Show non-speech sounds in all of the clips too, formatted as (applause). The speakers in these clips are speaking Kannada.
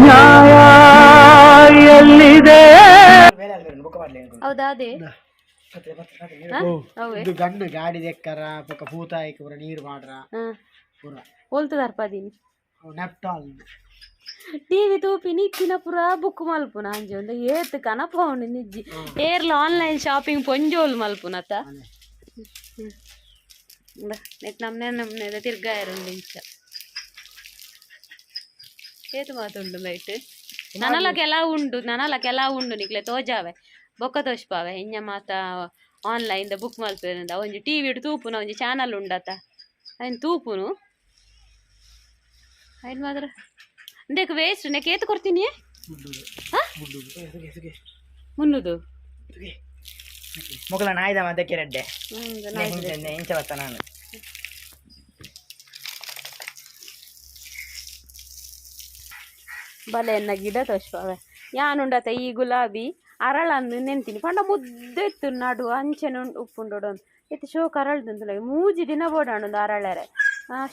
ನ್ಯಾಯ ಎಲ್ಲಿದೆ ಇದು ಗಂಡು ಗಾಡಿ ದೆಕ್ಕರ ಪಕ್ಕ ಪೂತಾಯಿಕ ಪೂರ ನೀರು ಮಾಡ್ರ ಹಾ. ಪೂರ. ಹೋಲ್ತದ ಅರ್ಪದೀನಿ. ನೆಪ್ಟಾಲ್. ಟಿವಿ ತೂಪಿ ನಿಕ್ಕಿನ ಪುರ ಬುಕ್ ಮಲ್ಪುನ ಅಂಜಿ ಒಂದು ಏತ್ ಕನಪ ಉಂಡು ನಿಜ್ಜಿ. ಏರ್ಲ ಆನ್ಲೈನ್ ಶಾಪಿಂಗ್ ಪೊಂಜೋಲ್ ಅತ್ತ ನೆಟ್ ನಮ್ಮನೆ ನಮ್ನೆ ತಿರ್ಗಾ ಎರಡು ಇಂಚ ಏತು ಮಾತುಂಡು ಬೈಟ್ ನನಲ ಕೆಲವು ಉಂಡು ನನಲ ಕೆಲವು ಉಂಡು ನಿಕ್ಲೆ ತೋಜಾವೆ ಬೊಕ್ಕ ತೋಜ್ಪಾವೆ. ಇಂಜ ಮಾತ ಆನ್ಲೈನ್ ದ ಬುಕ್ ಮಲ್ಪೇರಿಂದ ಒಂಜಿ ಟಿವಿ ಇಡು ತೂಪುನ ಒಂಜಿ ಚಾನಲ್ ಉಂಡತ. ಅಯ್ನ ತೂಪುನು? ಅಯ್ನ ಮಾತ್ರ. ಇಂದಕ್ಕೆ ವೇಸ್ಟ್ ನೆಕ್ ಏತು ಕೊಡ್ತೀನಿ? ಹಾ? ಮುನ್ನೂದು. ಮೊಗಲ ನಾಯ್ದ ಮದ್ದಕ್ಕೆ ರೆಡ್ಡೆ ಹ್ಮ್, ನಾಯ್ದು. ಇಂಚ ಬತ್ತ ನಾನು. ಬಲೆ ಎನ್ನ ಗಿಡ ತೋಚ್ಪಾವೆ ಯಾನುಂಡತ ಈ ಗುಲಾಬಿ ಅರಳನ್ನು ನೆನ್ತೀನಿ ಪಂಡ ಮುದ್ದೆತ್ತು ನಡು ಅಂಚೆನು ಉಪ್ಪುಂಡೋಡು ಇತ್ತು ಶೋಕ ಅರಳ್ದು ಮೂಜಿ ದಿನ ಬೋಡಾಣುಂದು ಅರಳರೆ.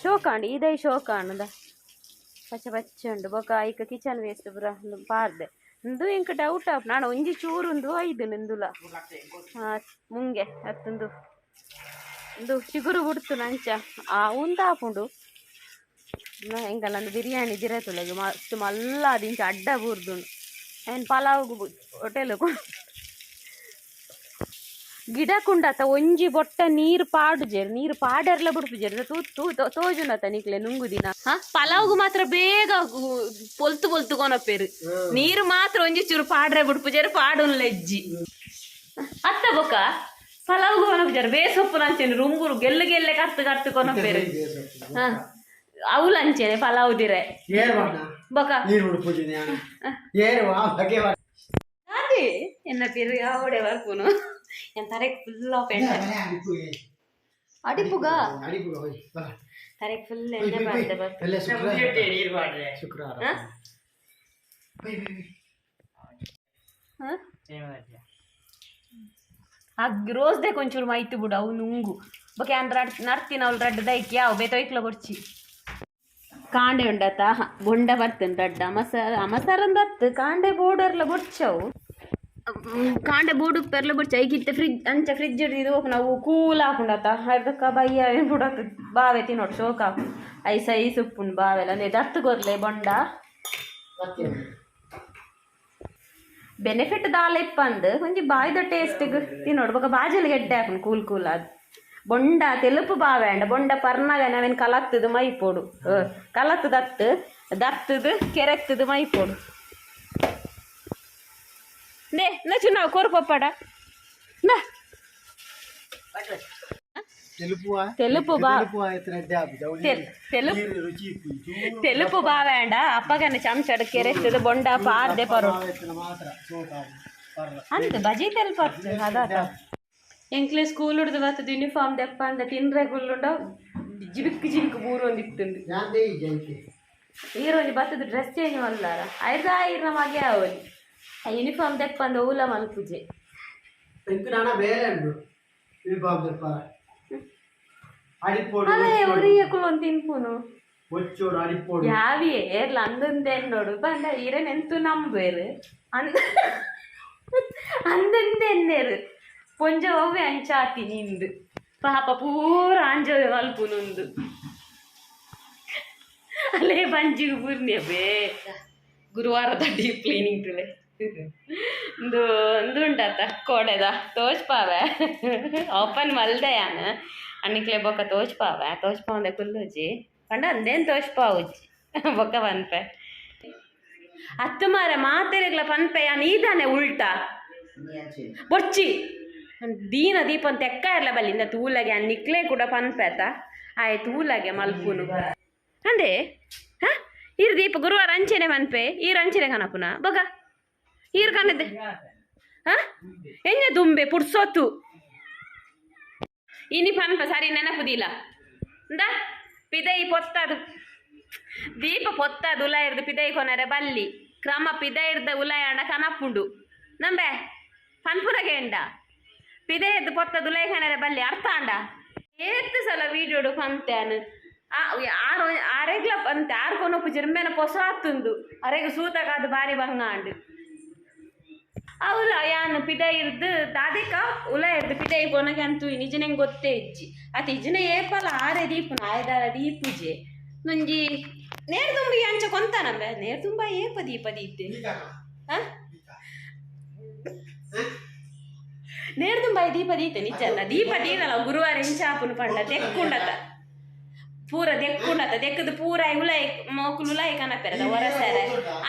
ಶೋಕಾಂಡು, ಇದೈ ಅಣ್ಣದ ಪಚ್ಚ ಪಚ್ಚ ಉಂಡು. ಬೊಕ ಐಕ ಕಿಚನ್ ವೇಸ್ಟ್ ಪುರ ಪಾರ್ದೆ. ಇಂದು ಇಂಕ ಡೌಟ್ ಆಪ್. ನಾನು ಒಂಜಿ ಚೂರುಂದು, ಐದು ನಿಂದುಲ. ಮುಂಗೆ ಅತ್ತಂದು ಇಂದು ಚಿಗುರು ಬಿಡ್ತು ನಂಚ. ಆ ಉಂದಾಪುಂಡು ಎಂಕಲ್ಲ ಒಂದು ಬಿರಿಯಾನಿ ದಿರತುಲೆಗೆ ಮಸ್ತ್ ಮಲ್ಲ ದಿಂಚ ಅಡ್ಡ ಬೂರ್ದುಂಡು ಏನು ಪಲಾವ್ ಹೋಟೆಲ್ ಗಿಡ ಕುಂಡತ, ಒಂಜಿ ಬೊಟ್ಟ ನೀರು ಪಾಡು ಜೇರು, ನೀರು ಪಾಡೆರ್ಲ ಬಿಡ್ಪು ಜೇರು. ತೂ, ತೋಜುನತ ನಿಕ್ಲೆ ನುಂಗು ದಿನ. ಹಾ? ಪಲಾವ್ಗು ಮಾತ್ರ ಬೇಗ ಪೊಲ್ತು ಪೊಲ್ತು ಕೊನಪೇರು ನೀರು ಮಾತ್ರ ಒಂಜಿ ಚೂರು ಪಾಡ್ರೆ ಬಿಡ್ಪು ಜೇರು, ಪಾಡುನ್ ಲೆಜ್ಜಿ. ಅತ್ತ ಬೊಕ ಪಲಾವ್ಗು ಕೊನಪು ಜೇರು. ಬೇಸೊಪ್ಪು ನಂಚೇನು ರುಂಗುರು ಗೆಲ್ಲು ಗೆಲ್ಲೆ ಕರ್ತು ಕರ್ತು ಕೊನಪೇರು ಹ. ಅವು ಲಂಚೇನೆ ಪಲಾವ್ ದಿರೆ ಏರು ಬಣ್ಣ ಬೊಕ ನೀರು ಉಡುಪುಜಿ ನಾನು ಏರು ಆ ಬಗೆ ಬಣ್ಣ. ಅದೇ ಎನ್ನ ಪೇರು ಯಾವಡೆ ಬರ್ಪುನು ಎನ್ ತರೆಗ್ ಫುಲ್ ಆಫ್ ಎಣ್ಣೆ ಮನೆ ಅಡಿಪು ಏ. ಅಡಿಪುಗ ಅಡಿಪು ಹೋಯ್ ಬರ ತರೆಗ್ ಫುಲ್ ಎಣ್ಣೆ ಬರ್ದೆ ಬರ್ ಎಲ್ಲ ಶುಕ್ರವಾರ ಶುಕ್ರವಾರ ಹ? ಹೋಯ್, ಹೋಯ್, ಹೋಯ್. ಹ? ಏನ್ ಮಾಡ್ತೀಯ? ಅಗ್ ರೋಸ್ದೆ ಕೊಂಚೂರು ಮೈತು ಬಿಡು ಅವು ನುಂಗು ಬೊಕೆ ಅನ್ ರಡ್ ನಡ್ತಿನ ಅವ್ಳು ರಡ್ಡ ದೈಕಿ ಯಾವ ಬೇತೊಯ್ಕ್ಲ ಕೊಡ್ಚಿ ಕಾಂಡೆ ಉಂಡತ ಬೊಂಡ ಬರ್ತೇನೆ ರಡ್ಡ ಅಮಸರ ಅಮಸಾರಂದತ್ತು ಕಾಂಡೆ ಬೋರ್ಡರ್ಲ ಬೊಡ್ಚವು. ಕಾಂಡೆ ಬೋಡು ಪೆರ್ಲ ಬೊಡ್ಚ ಇತ್ತೆ ಫ್ರಿಜ್, ಅಂಚ ಫ್ರಿಜ್ ಹಿಡಿದು ನಾವು ಕೂಲ್ ಹಾಕೊಂಡತ ಅದಕ್ಕ ಬಯ್ಯ ಏನು ಬಿಡತ್ತ ಬಾವೆ ತಿನ್ನೋಡು ಶೋಕ ಐಸ ಐಸ್ ಸುಪ್ಪುಂಡು ಬಾವೆಲ್ಲ ನೀ ದತ್ತು ಗೊರ್ಲೆ ಬೊಂಡ. ಬೆನಿಫಿಟ್ ದಾಲ ಇಪ್ಪಂದು. ಒಂಜಿ ಬಾಯ್ದ ಟೇಸ್ಟಿಗೆ ತಿನ್ನೋಡು. ಬೊಕ ಬಾಜಲ್ ಗೆಡ್ಡೆ ಹಾಕೊಂಡು ಕೂಲ್ ಕೂಲ್ ಅದು ಬೊಂಡ ತೆಲುಪು ಬಾವೆಂಡ ಬೊಂಡ ಪರ್ನಾಗ ನಾವೇನು ಕಲತ್ತದು ಮೈಪೋಡು ಕಲತ್ತು ದತ್ತು ದತ್ತದು ಕೆರೆತ್ತದು ಮೈಪೋಡು ನೇ ನಚು ನಾವು ಕೊರ್ಪಡ ನಾ తెలుపు తెలుపు బావేండ అప్పగానే చెంచడు కెరెస్తుంది బొండ పార్దే పరు అంత బజీ తెలుపు అదా ಬಜಿ స్కూల్ తర్వాత ಎಂಕ್ಲೆ ಸ್ಕೂಲ್ ಹಿಡ್ದು ಬರ್ತದ ಯೂನಿಫಾರ್ಮ್ ದೆಪ್ಪ ಅಂದ ತಿನ್ರೆ ಗುಲ್ಲುಂಡ ಜಿಬಿಕ್ ಜಿಬಿಕ್ ಬೂರು ಒಂದಿತ್ತುಂಡು ಯಾಂದೇ ಜೈತೆ ಈರೊಂದು ಬತ್ತದ ಡ್ರೆಸ್ ಚೇಂಜ್ ಮಲ್ಲಾರ ಐದ ಈರ್ನ ಮಗೆ ಅವಲಿ ಆ ಯೂನಿಫಾರ್ಮ್ ದೆಪ್ಪ ಅಂದ ಊಲ ಮಲ್ಪುಜೆ ಬೇರೆ ತಿನ್ಪುನು. ಯಾವಿಯೇ ಏರ್ಲ ಅಂದೊಂದೆನ್ನೋಡು ಬಂದ ಈರನ್ ಎಂತು ನಂಬೇರು ಅಂದ ಅಂದೊಂದೆನ್ನೇರು ಪೊಂಜ ಒವ್ವೆ ಅಂಚಾತಿ ನಿಂದು ಪಾಪ ಪೂರ ಅಂಜವೆ ಮಲ್ಪುನುಂದು ಅಲ್ಲೇ ಬಂಜಿಗೆ ಪೂರ್ಣಿಯ ಬೇ ಗುರುವಾರದ ಡೀಪ್ ಕ್ಲೀನಿಂಗ್ ತುಲೆ ಒಂದು ಒಂದು ಉಂಡಾತ ಕೋಡೆದ ತೋಚ್ಪಾವೆ ಓಪನ್ ಮಲ್ದೆಯಾನ ಅನ್ನಿಕ್ಲೆ ಬೊಕ್ಕ ತೋಚ್ಪಾವೆ ತೋಚ್ಪಾವಂದೆ ಕುಲ್ಲುಜಿ ಪಂಡ ಅಂದೇನು ತೋಚ್ಪಾವುಜ್ಜಿ ಬೊಕ್ಕ ಪನ್ಪೆ ಅತ್ತು ಮಾರ ಮಾತೆರೆಗ್ಲ ಪನ್ಪೆ ನೀದಾನೆ ಉಲ್ಟಾ ಬೊಚ್ಚಿ ದೀನ ದೀಪನ್ ತೆಕ್ಕ ಇರ್ಲ ಬಲ್ಲಿಂದ ತೂಲಗೆ ಅನ್ನಿಕ್ಲೆ ಕೂಡ ಪನ್ಪೆತ ಆಯ್, ತೂಲಾಗೆ ಮಲ್ಪುನು. ಅಂದೆ, ಹಾ? ಇರ್ ದೀಪ ಗುರುವಾರ ಅಂಚೆನೆ ಮನ್ಪೆ ಈರ್ ಅಂಚೆನೆ ಕನಪುನ? ಬಗ ಈರ್ ಕನದೆ ಹಾ? ಎಂಜ ದುಂಬೆ ಪುಡ್ಸೋತು ಇನಿ ಪನ್ಪ ಸರಿ, ನೆನಪುದಿಲ್ಲ. ಇಂದ ಪಿದೈ ಪೊತ್ತದು. ದೀಪ ಪೊತ್ತದು ಉಲ ಇರ್ದು ಪಿದೈ ಕೊನರೆ ಬಲ್ಲಿ. ಕ್ರಮ ಪಿದೈ ಇರ್ದ ಅಂಡ ಕನಪುಂಡು. ನಂಬೆ ಪನ್ಪುರಗೆ ಎಂಡ ಪಿದೈ ಎದ್ದು ಪೊತ್ತದು ಉಲಾಯ ಕನರೆ ಬಲ್ಲಿ ಅರ್ಥ ಅಂಡ? ಏತ್ತು ಸಲ ವೀಡಿಯೋಡು ಪಂತ್ಯಾನು ಆರು ಆರೆಗ್ಲ ಪಂತೆ ಆರು ಕೊನೊಪ್ಪು ಜಿರ್ಮೆನ ಪೊಸ ಆತುಂದು ಅರೆಗ್ ಸೂತಗ ಅದು ಬಾರಿ ಬಂಗಾಂಡು. ಅವಲ ಯಾನ್ ಪಿದ ಇರ್ದು ದಾದಿಕ ಉಲ ಇರ್ದು ಪಿದ ಕೊನಗೆ ಅಂತೂ ನಿಜನೆಂಗ್ ಗೊತ್ತೇ ಇಜ್ಜಿ. ಅತ್ ಇಜ್ಜಿನ ಏಪಲ ಆರೆ ದೀಪುನ ಆಯ್ದಾರ ದೀಪುಜೆ. ನುಂಜಿ ನೇರ್ ತುಂಬಿ ಅಂಚ ಕೊಂತಾನಂಬೆ ನೇರ್ ತುಂಬ ಏಪ ದೀಪ ದೀತೆ? ಹ ತುಂಬ ದೀಪ ದೀತೆ ನಿಜಲ್ಲ ದೀಪ ದೀನಲ್ಲ ಗುರುವಾರ ಇಂಚಾಪುನ ಪಂಡ ತೆಕ್ಕೊಂಡತ ಪೂರ ದೆಕ್ಕುಂಡತ ದೆಕ್ಕದು ಪೂರ ಉಲೈ ಮೋಕುಲು ಉಲೈ ಕನಪೆರದ ಹೊರಸೆರೆ.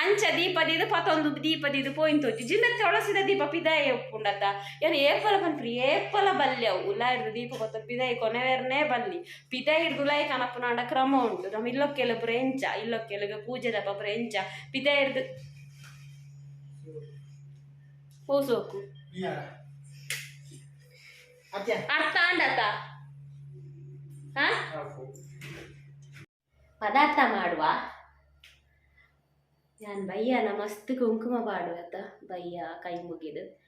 ಅಂಚ ದೀಪದಿದು ಪತ್ತೊಂದು ದೀಪದಿದು ಪೋಯಿಂಟ್ ಹೋಯ್ತು ಜಿನ್ನ ತೊಳಸಿದ ದೀಪ ಪಿದಾಯ ಉಪ್ಪುಂಡತ. ಏನು ಏಪಲ ಪನ್ಪ್ರಿ ಏಪಲ ಬಲ್ಯ. ಉಲ ಹಿಡ್ದು ದೀಪ ಕೊತ್ತ ಪಿದಾಯಿ ಕೊನೆವೇರ್ನೇ ಬಲ್ಲಿ. ಪಿದಾಯಿ ಹಿಡ್ದು ಉಲಾಯಿ ಕನಪುನಾಂಡ ಕ್ರಮ ಉಂಟು. ನಮ್ಮ ಇಲ್ಲೊಕ್ಕೆಲ್ಲ ಪುರ ಎಂಚ ಇಲ್ಲೊಕ್ಕೆಲಗ ಪೂಜೆ ಪುರ ಎಂಚ. ಪಿದಾಯಿ ಹಿಡ್ದು ಪೋಸೋಕು. ಅರ್ಥ ಅಂಡತ ಹಾ? ಪದಾರ್ಥ ಮಾಡುವ. ನಾನು ಬಯ್ಯನ ಮಸ್ತ್ ಕುಂಕುಮ ಪಾಡುವತ್ತ ಬಯ್ಯ ಕೈ ಮುಗಿದು.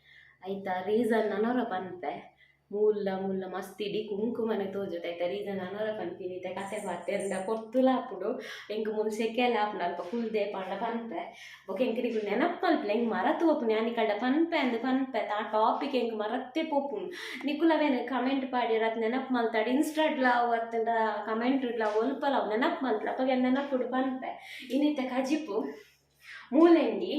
ಆಯ್ತಾ ರೀಸನ್ ನನರ ಪನ್ಪೆ ಮೂಲ ಮೂಲ ಮಸ್ತ್ ಇಡೀ ಕುಂಕುಮನೆ ತೋಜುತ್ತೆ ಆಯ್ತಾ ರೀಸನ್ ನನರ ಪನ್ಪಿನಿತೆ ಕತೆ ಪಾತೆಂಡ ಕೊರ್ತುಲ ಹಾಪುಡು ಎಂಕ್ ಮುಂದೆ ಸೆಕೆಲ್ಲ ಹಾಪುಂಡು ಅಲ್ಪ ಕುಲ್ದೆ ಪಾಂಡ ಪನ್ಪೆ ಬೊಕ ಎಂಕ್ ನಿಗು ನೆನಪು ಮಲ್ಪಲೆ ಎಂಕ್ ಮರತು ಒಪ್ಪು ನ್ಯಾನಿ ಕಳ್ಳ ಪನ್ಪೆ ಅಂದು ಪನ್ಪೆ ಆ ಟಾಪಿಕ್ ಎಂಕ್ ಮರತ್ತೆ ಪೋಪುಂಡು ನಿಕುಲವೇನು ಕಮೆಂಟ್ ಪಾಡಿರತ್ ನೆನಪು ಮಲ್ತಾಡಿ ಇನ್ಸ್ಟಾಡ್ಲ ಅವತ್ತಂದ ಕಮೆಂಟ್ ಇಡ್ಲ ಒಲ್ಪಲ ಅವು ನೆನಪು ಮಲ್ತಲ ಅಪ್ಪಗೆ ನೆನಪುಡು ಪನ್ಪೆ ಇನ್ನಿತ್ತ ಕಜಿಪು ಮೂಲಂಗಿ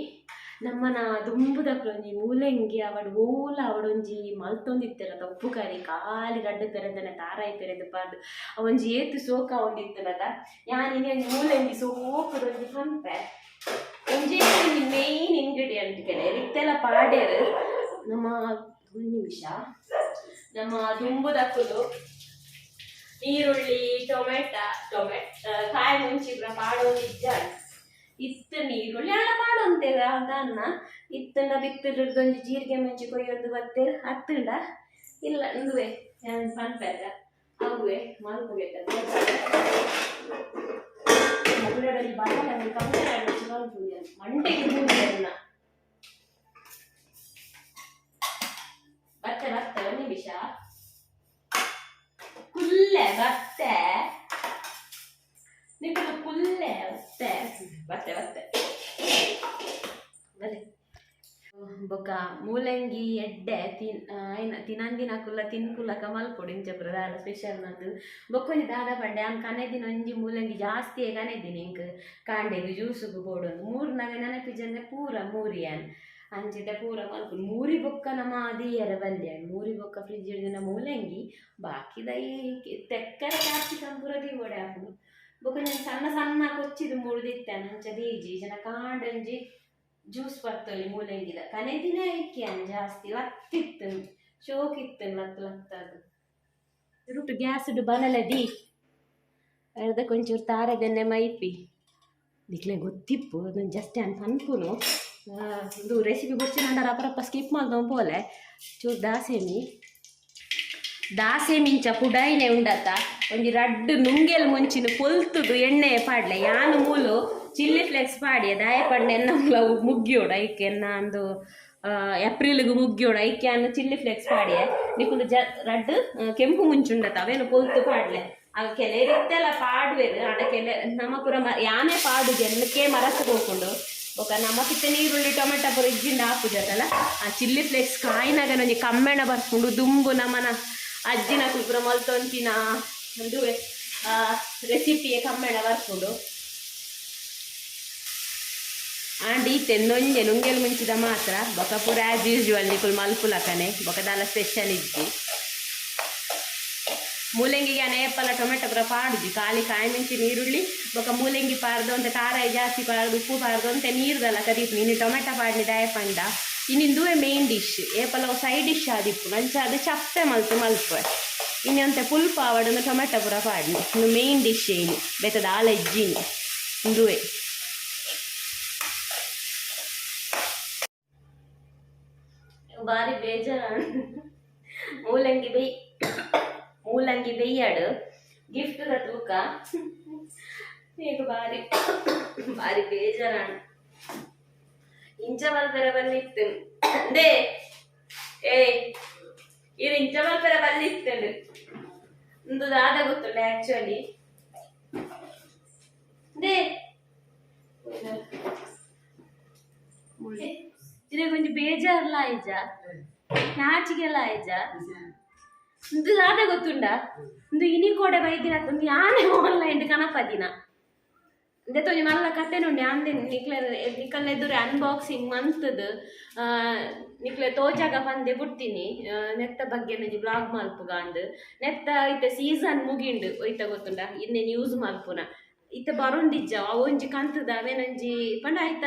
ನಮ್ಮನ ದುಂಬುದಕ್ಲೊಂಜಿ ಮೂಲಂಗಿ ಅವಡು ಓಲ ಅವಡೊಂಜಿ ಮಲ್ತೊಂದಿತ್ತರದ ಉಪ್ಪು ಕರಿ, ಕಾಲಿ ಗಡ್ಡೆ ತೆರೆದನ ತಾರಾಯಿ ಪೆರೆದು ಪಾರ್ದು ಅವೊಂಜಿ ಏತು ಸೋಕ ಒಂದಿತ್ತಲದ ಯಾನಿಗೆ ಮೂಲಂಗಿ ಸೋಕುದೊಂಜಿ ಹಂಪೆ. ಒಂಜಿ ಮೇಯ್ನ್ ಇಂಗ್ರೀಡಿಯಂಟ್ ಕೆಲೆ ರಿತ್ತೆಲ್ಲ ಪಾಡ್ಯರ್ ನಮ್ಮ ಒಂದು ನಿಮಿಷ. ನಮ್ಮ ದುಂಬುದಕ್ಕುಲು ಈರುಳ್ಳಿ, ಟೊಮೆಟ, ಟೊಮೆಟ್ ಕಾಯಿ ಮುಂಚಿಬ್ರ ಪಾಡೋದಿದ್ದ ಇತ್ತು ಈರುಳ್ಳಿ ಹಣ ಮಾಡೋಂತೇವೆ ಅದನ್ನ ಇತ್ತಂಡ ಬಿತ್ತಿರದೊಂದು ಜೀರಿಗೆ ಮಂಜಿ ಕೊಯ್ಯೋದು ಬತ್ತೆ, ಹತ್ತಂಡ. ಇಲ್ಲ, ಇಂದುವೆ ನಾನು ಪನ್ಪೆದ ಅವುವೆ, ಮಲ್ಕೋಬೇಕಂತ. ಬರ್ತೇವೆ ಒಂದು ನಿಮಿಷ ಕುಲ್ಲೆ ಬತ್ತೆ ಎಡ್ಡೆ ತಿನ್ ಐನ ತಿನಂದಿನ ಕುಲ್ಲ ತಿನ್ಕುಲಕ ಮಲ್ಪೊಡು ಪ್ರಧಾನ ಸ್ಪೆಷಲ್ ನಂದು ಬೊಕ್ಕೊಂಜಿ ದಾದ ಪಂಡೆ ಅಂಕ ಕನೆದಿನ ಒಂಜಿ ಮೂಲಂಗಿ ಜಾಸ್ತಿ ಕನೆದಿನ ಇಂಕ್. ಕಾಂಡೆಗ್ ಜ್ಯೂಸುಗು ಬೋಡೊಂದು. ನಗೆ ನೆನಪಿಜಂದೆ ಪೂರ ಮೂರಿಯನ್. ಅಂಚಿದ ಪೂರ ಮಲ್ಪುಡು ಮೂರಿ ಬೊಕ್ಕ ನಮ್ಮ ಅದಿಯರ ಬಲ್ಯ ಮೂರಿ ಬೊಕ್ಕ ಫ್ರಿಜ್ ಹಿಡಿದಿನ ಮೂಲಂಗಿ ಬಾಕಿದ ಈ ತೆಕ್ಕರೆ ಕ್ಯಾಪ್ಸಿಕಮ್ ಪೂರ ದಿವಡೆ ಹಾಕುದು ಬೊಕ್ಕ ಸಣ್ಣ ಸಣ್ಣ ಕೊಚ್ಚಿದು ಮುಳ್ದಿತ್ತೇನೆ. ಅಂಚ ದೀಜಿ ಜನ ಕಾಂಡಂಜಿ. ಜ್ಯೂಸ್ ಬರ್ತೊಲಿ ಮೂಲಂಗಿದ ಕನೆ ದಿನ ಇಕ್ಕಿಯನ್ ಜಾಸ್ತಿ ಲತ್ತಿತ್ತು ಶೋಕಿತ್ತು ಲತ್ತು ಲತ್ತದು. ರುಟ್ಟು ಗ್ಯಾಸ್ ಬನಲ ದಿ ಅರ್ಧ ಕೊಂಚೂರು ತಾರಗನ್ನೆ ಮೈಪಿ. ದಿಕ್ಲೆ ಗೊತ್ತಿಪ್ಪು ಅದನ್ನು ಜಸ್ಟ್ ಅನ್ ಅನ್ಪುನು ಇದು ರೆಸಿಪಿ ಬುಡ್ಚಿನ ಅಪರಪ್ಪ ಸ್ಕಿಪ್ ಮಾಡ್ದವ ಪೋಲೆ. ಚೂರು ದಾಸೇಮಿ. ದಾಸೇಮಿಂಚ ಪುಡಾಯಿನೇ ಉಂಡತ. ಒಂಜಿ ರಡ್ಡು ನುಂಗೆಲ್ ಮುಂಚಿನ ಪೊಲ್ತುದು ಎಣ್ಣೆ ಪಾಡ್ಲೆ. ಯಾನು ಮೂಲು ಚಿಲ್ಲಿ ಫ್ಲೆಕ್ಸ್ ಪಾಡಿ ದಾಯ ಪಂಡ ಎನ್ನ ಮುಗ್ಗಿಯೋಡು ಐಕೆ ನಾನು ಏಪ್ರಿಲ್ಗೆ ಮುಗ್ಗಿಯೋಡು ಐಕೆ ಅನ್ನು ಚಿಲ್ಲಿ ಫ್ಲೆಕ್ಸ್ ಮಾಡಿ. ನಿಕ್ಕುಂಡು ಜ ಕೆಂಪು ಮುಂಚುಂಡ ಅವೇನು ಪೊಲ್ತು ಪಾಡ್ಲೆ. ಆ ಕೆಲೆ ರೀತಿಯೆಲ್ಲ ಪಾಡುವೆರು ಆಡ ಕೆಲೆ ನಮ್ಮ ಪುರ ಮ, ಯಾನೇ ಪಾಡು ಜನಕ್ಕೆ ಮರಸ ಹೋಗ್ಕೊಂಡು ಬೊಕ ನಮ್ಮ ಕಿತ್ತೆ ನೀರುಳ್ಳಿ ಟೊಮೆಟೊ ಪುರ ಇಜ್ಜಿಂದ ಹಾಕುದಲ್ಲ ಆ ಚಿಲ್ಲಿ ಫ್ಲೇಕ್ಸ್ ಕಾಯಿನಾಗ ನನಗೆ ಕಮ್ಮೆಣ ಬರ್ಕೊಂಡು ದುಂಬು ನಮ್ಮನ ಅಜ್ಜಿನ ಕುಬ್ರ ಮಲ್ತೊಂತಿನ ಒಂದು ರೆಸಿಪಿಗೆ ಕಮ್ಮೆಣ ಬರ್ಕೊಂಡು. ಆಂಡ್ ಈ ತೆನ್ನೊಂಜೆ ನುಂಗೆಲ್ ಮುಂಚಿದ ಮಾತ್ರ. ಬೊಕ ಪೂರ ಆ್ಯಸ್ ಯೂಸ್ಯುವಲ್ ನಿಕುಲ್ ಮಲ್ಪುಲಕನೆ ಬೊಕ ದಾಲ ಸ್ಪೆಷಲ್ ಇಜ್ಜಿ ಮೂಲಂಗಿಗೆ ಅನೇಪಲ ಟೊಮೆಟೊ ಪೂರ ಪಾಡುಜಿ ಖಾಲಿ ಕಾಯಿ ಮೆಣಸಿನ ನೀರುಳ್ಳಿ, ಬೊಕ ಮೂಲಂಗಿ ಪಾರ್ದು ಅಂತ ಖಾರ ಜಾಸ್ತಿ ಪಾರ್ದು, ಉಪ್ಪು ಪಾರ್ದು ಅಂತ ನೀರ್ದಲ್ಲ ಕದೀಪು ಇನ್ನು ಟೊಮೆಟೊ ಪಾಡ್ನಿ ದಯ ಪಂಡ ಇನ್ನಿಂದುವೆ ಮೇನ್ ಡಿಶ್ ಏಪಲ ಸೈಡ್ ಡಿಶ್ ಆದಿಪ್ಪು ನಂಚ ಅದು ಚಪ್ಪೆ ಮಲ್ತು ಮಲ್ಪೆ ಇನ್ನೊಂತೆ ಪುಲ್ಪ ಆವಡನ್ನು ಟೊಮೆಟೊ ಪೂರ ಪಾಡ್ನಿ. ಇನ್ನು ಮೇನ್ ಡಿಶ್ ಏನು ಬೆತ್ತದ ಆಲ ಇಜ್ಜಿನಿ ಇಂದುವೆ. ಬಾರಿ ಬೇಜಾರು ಮೂಲಂಗಿ ಬೇಯ್ ಮೂಲಂಗಿ ಬೇಯ್ಯಾಡು ಗಿಫ್ಟ್ ತೂಕ ಈಗ ಬಾರಿ ಬಾರಿ ಬೇಜಾರಾണ് ಇಂಚ ಮಲ್ಪೆರ ಬಂದಿತ್ತು ದೇ ಏ ಇದು ಇಂಚ ಮಲ್ಪೆರ ಬಂದಿತ್ತು ಒಂದು ದಾದ ಗೊತ್ತುಂಟು ಆ್ಯಕ್ಚುಲಿ ದೇ ಇದೇ ಬೇಜಾರ್ಲ ಆಯ್ಜ ನಾಚಿಗೆಲ್ಲ ಆಯ್ಜ ಇದು ಆದ ಗೊತ್ತುಂಡ ಒಂದು ಇನಿ ಕೋಡೆ ಬೈದಿನ ಒಂದು ಯಾನೆ ಆನ್ಲೈನ್ ದಿನ ಇಂದೆತ್ತ ಒಂಜಿ ಮಲ್ಲ ಕತೆ ನೋಡಿ ಅಂದೆ ನಿಕ್ಲೆ ನಿಕ್ಕಲ್ ಎದುರು ಅನ್ಬಾಕ್ಸಿಂಗ್ ಮಂತದ್ ನಿಕ್ಲೆ ತೋಚಾಗ ಬಂದೆ ಬಿಡ್ತೀನಿ ಆ, ನೆತ್ತ ಬಗ್ಗೆ ನಂಜಿ ಬ್ಲಾಗ್ ಮಲ್ಪುಗ ಅಂದ್ ನೆತ್ತ ಇತ್ತ ಸೀಸನ್ ಮುಗಿಂಡು ಒಯ್ತ ಗೊತ್ತುಂಡ ಇನ್ನೇನು ಯೂಸ್ ಮಲ್ಪುನ ಇತ್ತ ಬರೋಂದಿಜ್ಜ ಅವೊಂಜಿ ಕಂತದ ಅವೇನೊಂಜಿ ಪಂಡ ಆಯ್ತ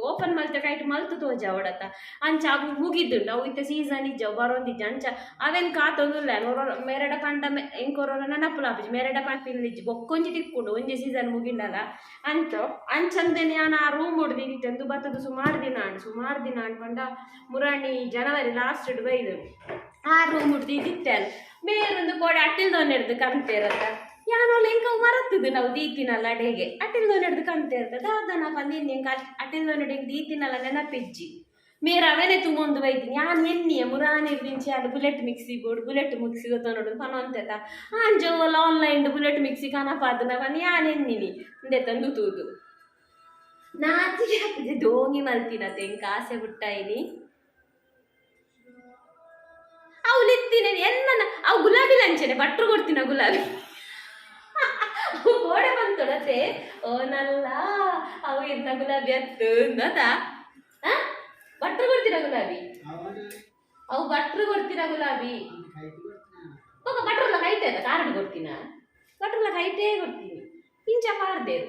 ಓಪನ್ ಮಲ್ತ ಕೈಟ್ ಮಲ್ತು ತೋಜ ಅವಡತ್ತ. ಅಂಚ ಅವು ಮುಗಿದ್ದು ನಾವು ಇತ್ತ ಸೀಸನ್ ಇಜ್ಜ, ಬರೊಂದಿಜ್ಜ, ಅಂಚ ಅವೇನ್ ಕಾತೊಂದುಲ್ಲ ನೊರ ಮೇರಡ ಪಂಡ ಎಂಕೊರೋರ ನೆನಪುಲಾಪಿಜ್ ಪಂಡ ಪಿಲ್ಲಿಜ್ಜಿ ಬೊಕ್ಕೊಂಜಿ ತಿಕ್ಕೊಂಡು, ಒಂಜಿ ಸೀಸನ್ ಮುಗಿಂಡಲ್ಲ. ಅಂಚ ಅಂಚಂದೇನೆ ನಾನು ಆ ರೂಮ್ ಹೊಡೆದಿದ್ದಂದು ಬತ್ತದು ಸುಮಾರು ದಿನ ಅಂಡ್ ಸುಮಾರು ದಿನ ಬಂದ ಮುರಾಣಿ ಜನವರಿ ಲಾಸ್ಟ್ ಬೈದು. ಆ ರೂಮ್ ಹೊಡೆದಿದ್ದೆ ಬೇರೊಂದು ಕೋಡೆ ಅಟ್ಟಿಲ್ದೊಂದು ಹಿಡ್ದು ಕಂತೇರತ್ತ ಯಾನೋಲ್ಲ ಎಂಕ ಮರತ್ತದು ನಾವು ದೀತಿನಲ್ಲ ಅಡೆಗೆ ಅಟ್ಟಿಲ್ದವನ್ ಹಿಡ್ದು ಕಂತೇರ್ತದ ಅದನ್ನ ಬಂದಿನಿ ಎಂಕ ಅಟ್ಟಿಲ್ದವನ್ ಹಿಡಿಗೆ ದೀತಿನಲ್ಲ ನೆನಪಿಜ್ಜಿ ಮೇರ ಅವನೇ ತುಂಗೊಂದು ಬೈತೀನಿ ಯಾನ್ ಎನ್ನಿಯ ಮುರಾನಿ ಬಿಂಚಿ ಅದು bullet mixie board bullet mixie ಗೊತ್ತ ನೋಡು ಆನ್ ಆಂಜೋವಲ್ಲ ಆನ್ಲೈನ್ ಬುಲೆಟ್ ಮಿಕ್ಸಿ ಕನಪಾದನ ಬನ್ನಿ ಯಾನ್ ಎನ್ನಿನಿ ಹಿಂದೆ ತಂದು ತೂದು ನಾಚಿಗೆ ಹಾಕಿದೆ ದೋಂಗಿ ಮಲ್ತಿನ ತೆಂಕ, ಆಸೆ ಬಿಟ್ಟಾಯಿನಿ ಅವು ಲಿತ್ತಿನ ಎನ್ನ ಅವು ಗುಲಾಬಿ ಲಂಚನೆ ಭಟ್ರು ಕೊಡ್ತೀನ ಗುಲಾಬಿ. ಗೋಡೆ ಬಂತೊಡತೆ ಓ ನಲ್ಲ ಅವು ಎಂತ ಗುಲಾಬಿ ಅತ್ತು ಗೊತ್ತಾ ಭಟ್ರು ಕೊಡ್ತೀರ ಗುಲಾಬಿ? ಅವು ಭಟ್ರು ಕೊಡ್ತೀರ ಗುಲಾಬಿ? ಹೋಗ ಭಟ್ರಲ್ಲ ಕೈತೆ ಆಯ್ತಾ ಕಾರಣ ಕೊಡ್ತೀನ? ಭಟ್ರಲ್ಲ ಕೈತೇ ಕೊಡ್ತೀನಿ. ಇಂಚ ಪಾರ್ದೇರು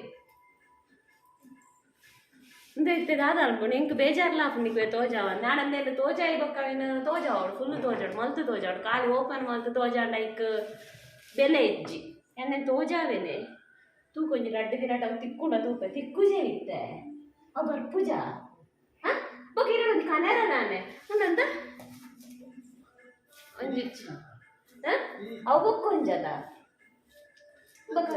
ಇಂದ ದಾದ ಅನ್ಕೊಂಡು ಎಂಕ್ ಬೇಜಾರ್ಲ ನಿಕ್ವೆ ತೋಜಾವ? ನಾಡಂದೆಲ್ಲ ತೋಜಾಯಿ ಬೊಕ್ಕವಿನ ತೋಜಾವಡು ಫುಲ್ ತೋಜಾಡು ಮಲ್ತು ತೋಜಾಡು ಕಾಲು ಓಪನ್ ಮಲ್ತು ತೋಜಾಂಡ ಲೈಕ್ ಬೆಲೆ ಇಜ್ಜಿ ಎನ್ನೆ ತೋಜಾವೇನೆ ತೂ ಕೊಂಚ ರಡ್ಡು ದಿನ ಟವ್ ತಿಕ್ಕುಂಡ ತೂಪ ತಿಕ್ಕುಜೆ ಇತ್ತೆ ಅವ್ ಬರ್ಪುಜ ಹ? ಬೊಕ್ಕ ಒಂದು ಕನರ ನಾನೆ. ಒಂದಂತ ಒಂಜಿ ಹ? ಅವು ಬೊಕ್ಕೊಂಜದ ಬೊಕ್ಕ.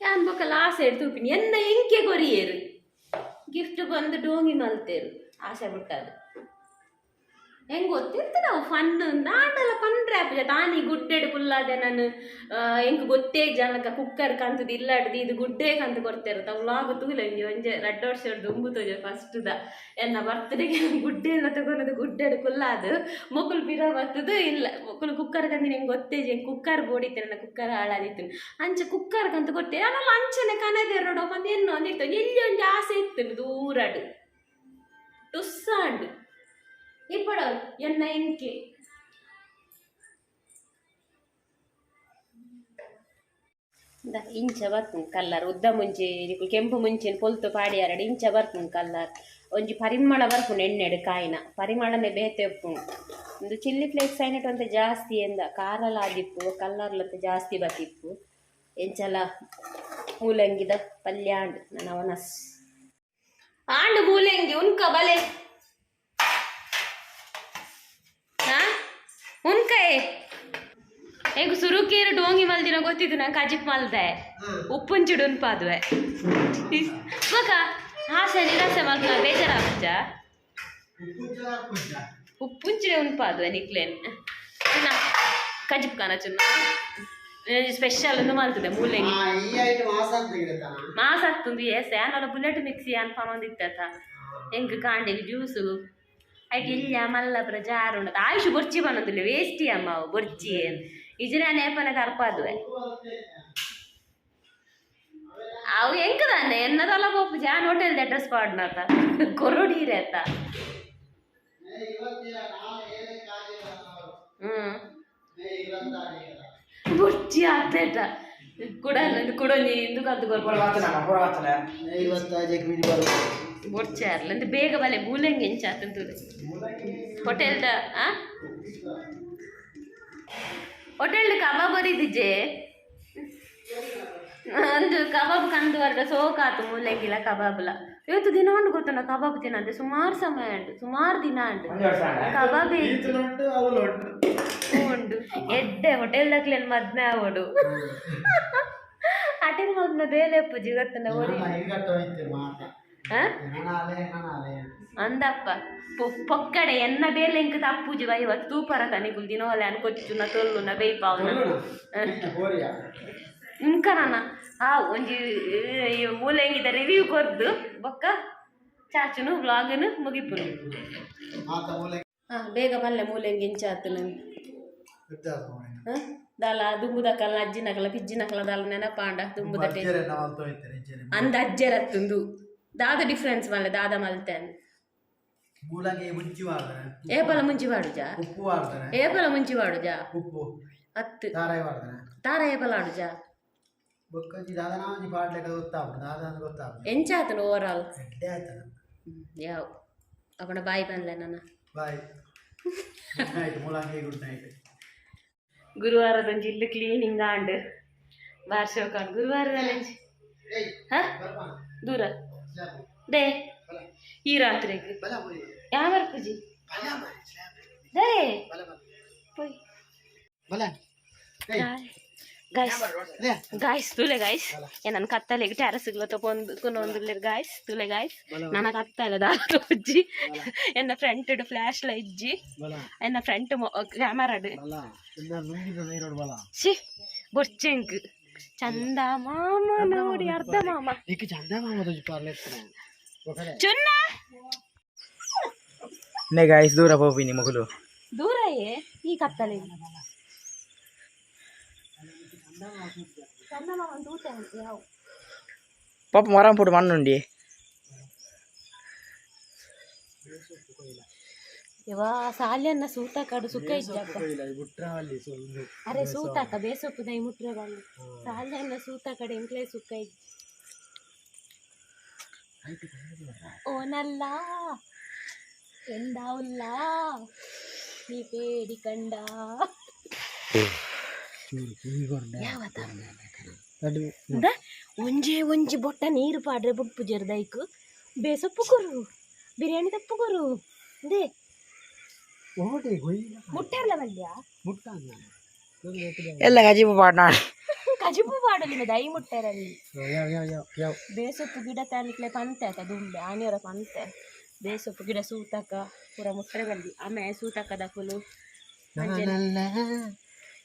ಯಾನ್ ಬೊಕ್ಕ ಲಾಸ್ ಎಡ್ ತೂಪಿನಿ ಎನ್ನ ಎಂಕೆ ಕೊರಿಯೇರು ಗಿಫ್ಟ್ ಬಂದು ಡೋಂಗಿ ಮಲ್ತೇರು. ಆಸೆ ಬಿಟ್ಟದು ಹೆಂಗ್ ಗೊತ್ತಿರ್ತದ ಫನ್ ನಾಡಲ್ಲ ಫನ್ ರ್ಯಾಪ್ ತಾನಿ ಗುಡ್ಡೆಡ್ ಕುಲ್ಲಾದೆ ನಾನು ಹೆಂಗೆ ಗೊತ್ತೇ ಜನಕ ಕುಕ್ಕರ್ ಕಂತದ ಇಲ್ಲಾಡ್ದು ಇದು ಗುಡ್ಡೆ ಕಂತ ಕೊಡ್ತಿರತ್ತ ತಾವು ಲಾಗ ತೂಲ ಒಂಜಿ ಒಂಜೆ ರಡ್ಡ ವರ್ಷ ದುಂಬು ತೋಜ ಫಸ್ಟ್ ದ. ಎನ್ನ ಬರ್ತಡೆಗೆ (laughs) ಗುಡ್ಡೆ ಎಲ್ಲ ತಗೊಂಡದು ಗುಡ್ಡೆಡ್ ಕುಲ್ಲಾದು ಮೊಕ್ಕಲು ಬಿರ ಬರ್ತದು ಇಲ್ಲ. ಮೊಕ್ಕಲು ಕುಕ್ಕರ್ ಕಂದಿನ ಹೆಂಗೆ ಗೊತ್ತೇ ಹೆಂಗ್ ಕುಕ್ಕರ್ ಬೋಡಿತ್ತೆ ನನ್ನ ಕುಕ್ಕರ್ ಹಾಳಾದಿತ್ತು. ಅಂಚೆ ಕುಕ್ಕರ್ ಕಂತ ಕೊಟ್ಟೆ. ನಾನು ಅಂಚನೆ ನೋಡೋ ಬಂದು ಏನು ಅಂದಿತ್ತು ಎಲ್ಲಿ ಒಂದು ಆಸೆ ಇತ್ತು, ದೂರಡು. ಟುಸ್ಸಾಂಡು ಎಂಕೆ ದ ಇಂಚ ಬರ್ತುಂಡು ಕಲ್ಲರ್ ಉದ್ದ ಮುಂಚೆ ನಿಕುಲು ಕೆಂಪು ಮುಂಚಿನ ಪೊಲ್ತು ಪಾಡಿ ಎರಡು ಇಂಚ ಬರ್ತುಂಡು ಕಲ್ಲರ್. ಒಂಜಿ ಪರಿಮಳ ಬರ್ಪುಂಡು ಎಣ್ಣೆಡು ಕಾಯಿನ ಪರಿಮಳನೆ ಬೇತೆ ಉಪ್ಪುಂಡು ಒಂದು ಚಿಲ್ಲಿ ಫ್ಲೇಕ್ಸ್ ಅಂತ ಜಾಸ್ತಿ ಎಂದ ಕಾರಲ್ಲ ಆದಿಪ್ಪು ಕಲ್ಲರ್ಲಂತ ಜಾಸ್ತಿ ಬತ್ತಿಪ್ಪು. ಎಂಚಲ ಮೂಲಂಗಿದ ಪಲ್ಯ ಆಂಡ್ ನನ್ನ ಅವನಸ್ ಆಂಡು ಮೂಲಂಗಿ ಉನ್ಕ ಬಲೆ ಹಾ ಉನ್ಕಾಯ್ ಹೇಗು ಸುರುಕೇರು ಡೋಂಗಿ ಮಲ್ದಿನ ಗೊತ್ತಿದ್ದು ನಂಗೆ ಕಜಿಪ್ ಮಲ್ದೆ. ಉಪ್ಪುಂಚುಡು ಉನ್ಪಾದುವೆ ಮಗ ಹಾಸೆ ನಿರಾಸೆ ಮಲ್ಕ ಬೇಜಾರಾಗ್ಜ ಉಪ್ಪುಂಚಿಡೆ ಉನ್ಪಾದ್ವೆ ನಿಕ್ಲೇನ್. ಕಜಿಪ್ ಕಾನ ಚುನ್ನ. ಸ್ಪೆಷಲ್ ಒಂದು ಮಲ್ತದೆ ಇರುತ್ತಾ ಮಾಸ ಆಗ್ತುಂದು ಎಸ್ ಯಾನಲ್ಲ ಬುಲೆಟ್ ಮಿಕ್ಸಿ ಅನ್ಪಾನೊಂದಿತ್ತ ಹೆಂಗ್ ಕಾಂಡಿಗೆ ಜ್ಯೂಸು? ಐಟ್ ಇಲ್ಲ ಮಲ್ಲಪುರ ಜಾರು ಉಂಡದ ಆಯುಷ್ ಬೊರ್ಚಿ ಬನ್ನೊಂದಿಲ್ಲ ವೇಸ್ಟಿ ಅಮ್ಮ ಅವು ಬೊರ್ಚಿ ಇಜನ ನೇಪನ ಕರ್ಪಾದುವೆ ಅವು ಎಂಕದಾನೆ ಎನ್ನದಲ್ಲ ಪೋಪು ಜಾನ್ ಹೋಟೆಲ್ ಅಡ್ರೆಸ್ ಪಾಡ್ನತ ಕೊರಡೀರೆ ಅತ್ತ ಹ್ಮ್ ಬೊರ್ಚಿ ಆಗ್ತೈತ ಕುಡ ಕುಡೊಂಜಿ ಇಂದು ಕಲ್ತು ಬರ್ಬೋದು ಇವತ್ತಾಜೆ ಮಿಡಿ ಬರುತ್ತೆ ಬೊಡ್ಚಾರ್ಲ ಅಂದ್ರೆ ಬೇಗ ಬಲೆ ಮೂಲಂಗಿ ಎಂಚ ಆತಂತುದು ಹೋಟೆಲ್ದ ಆ? ಹೋಟೆಲ್ದ ಕಬಾಬ್ ಬರಿದಿಜ್ಜೆ ಅಂದು ಕಬಾಬ್ ಕಂದು ವರ್ಗ ಸೋಕಾತು ಮೂಲಂಗಿಲ ಕಬಾಬ್ಲ. ಇವತ್ತು ದಿನ ಉಂಡು ಗೊತ್ತುಂಡ ಕಬಾಬ್ ತಿನ್ನಂತೆ ಸುಮಾರು ಸಮಯ ಉಂಟು ಸುಮಾರು ದಿನ ಉಂಟು. ಕಬಾಬ್ ಉಂಡು ಎಡ್ಡೆ ಹೋಟೆಲ್ದಾಗ್ಲೇನು ಮದ್ನೆ ಆವಡು ಅಟೆಲ್ ಮಗ್ನ ಬೇಲೆ ಪೂಜಿ ಗೊತ್ತನ ಓಡಿ. ಅಂದಪ್ಪ ಪೊಕ್ಕಡೆ ಎನ್ನ ಬೇಲೆ ಇಂಕ ತಪ್ಪುಜಿ ವೈವ ತೂಪರ ತನಿಗುಲ್ ದಿನೋಲೆ ಬೇಯಿ ತೊಲ್ಲುನ? ಬೇಯ್ಪಾವನ ಇಂಕನನ ಆ ಒಂಜಿ ಮೂಲೆಂಗಿದ ರಿವ್ಯೂ ಕೊರ್ದು. ಬೊಕ್ಕ ಚಾಚುನು ವ್ಲಾಗನು ಮುಗಿಪುರು ಹಾ ಬೇಗ ಮಲ್ಲೆ ಇಂಚಾತು ನಂಗೆ ದಾಲ ದುಂಬುದಕ್ಕಲ್ಲ ಅಜ್ಜಿನಕಲ ಪಿಜ್ಜಿನಕಲ ದಾಲ ನೆನಪಾಂಡ ನಕಲ ಅಜ್ಜರೆ ಅಜ್ಜರೆ ಅಂದ ಅಜ್ಜೆರತ್ತುಂದು ದಾದ ಡಿಫ್ರೆನ್ಸ್ ಮಲ್ಲ ದಾದ ಮಲ್ತೆನ್. ಏಪಲ ಮುಂಚಿ ಮಾಡ್ತಾರೆ. ಏಪಲ ಮುಂಚಿ ತಾರಾಯಿ ಮಾಡ್ತಾರೆ? ತಾರ ಏಪಲ ಆಡುಜಾ? ಎಂಚಾತನು ಓವರ್ ಆಲ್ ಯಾವ? ಅವನ ಬಾಯಿ ಬಂದ್ಲೆ ನನ್ನ bye. Good night good night. ಗುರುವಾರದೊಂದು ಇಲ್ಲು ಕ್ಲೀನಿಂಗ್ ಆಂಡ್ ಬಾರ್ಸೋಕಾಂಡ್ ಗುರುವಾರದಲ್ಲಿ ಹಾ ದೂರ ದೇ ಈ ರಾತ್ರಿಗೆ ಯಾವ ಪೂಜಿ ದೇ ಪೋಯ್ ಗಾಯ್ಸ್ ಗಾಯ್ಸ್ ತೂಲೆ ಗಾಯ್ಸ್ ಏ ನನ್ ಕತ್ತಲೆ ಟ್ಯಾರಸ್ಗ್ಲ ತಗೊಂಡ್ಕೊಂಡು ಒಂದಿಲ್ಲ ಗಾಯ್ಸ್ ತೂಲೆ ಗಾಯ್ಸ್ ನನಗ ಅತ್ತ ಇಲ್ಲ ದಾರ ಉಜ್ಜಿ ಎನ್ನ ಫ್ರಂಟ್ ಫ್ಲಾಶ್ ಲ ಇಜ್ಜಿ ಎನ್ನ ಫ್ರಂಟ್ ಕ್ಯಾಮರಾ ಸಿ ಬೊರ್ಚೆಂಕ್ ಚಂದ ಮಾಮ ನೋಡಿ ಅರ್ಧ ಮಾಮ ಚಂದ ಮಾಮ ಚುನ್ನ ನೇ ಗಾಯ್ಸ್ ದೂರ ಹೋಗಿ ನಿಮ್ಮ ಮಗಳು ದೂರ ಏ ಈ ಕತ್ತಲೆ ಚಂದ ಮಾಮ ದೂತ ಯಾವ పాప మరం పుడు మన్నుండి ಇವಾ ಸಾಲಿಯನ್ನ ಸೂತಕಡು ಸುಖ ಇಜ್ಜಪ್ಪ బుట్రాలి సొల్లు ಅರೆ ಸೂತಾಕ ಬೇಸೊಪ್ಪು ದೈ ಮುಟ್ರೆ ಬಂದು ಸಾಲಿಯನ್ನ ಸೂತಕಡೆ ಇಂಕ್ಲೇ ಸುಖ ಇಜ್ಜಿ ఓనల్లా ఎండావుల్లా నీ పేడి కండా ದ ಒಂಜೆ ಒಂಜಿ ಬೊಟ್ಟ ನೀರು ಪಾಡ್ರೆ ಬುಡ್ಪು ಜರ್ ದೈಕ್ ಬೇಸೊಪ್ಪು ಕೊರು ಬಿರಿಯಾನಿ ತಪ್ಪು ಕೊರು. ದೇ. ಮುಟ್ಟರ್ಲ ಮಲ್ಯ? ಎಲ್ಲ ಗಜಿಬು ಪಾಡ್ನಾಡ ಕಜಿಪು (laughs) ಪಾಡಲಿ ದೈ ಮುಟ್ಟರಲ್ಲಿ. ಬೇಸೊಪ್ಪು ಗಿಡ ತಾಲಿಕ್ಲೆ ಪಂತೆ ಆತ ದುಂಬೆ ಆನಿಯವರ ಪಂತೆ. ಬೇಸೊಪ್ಪು ಗಿಡ ಸೂತಕ ಪೂರ ಮುಟ್ಟರಲ್ಲಿ ಆಮೇಲೆ ಸೂತಕ ದಕ್ಕಲು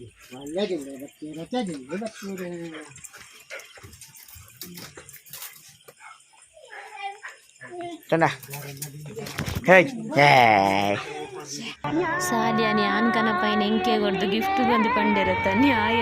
ಅವನು ಬೆಡಗನ್ನ ಒಳ್ಳೆದಿಲ್ಲ ಬತ್ತೇರ ಚದಿಲ್ಲ ಬತ್ತೇರೆ ಟಂಡ ಹೇ ಏಯ್ ಸಾಲಿಯಾನಿ ಆನ್ಕನ ಪೈನ ಎಂಕೆ ಕೊಡ್ದು ಗಿಫ್ಟ್ ಬಂದು ಪಂಡಿರತ್ತ ನ್ಯಾಯ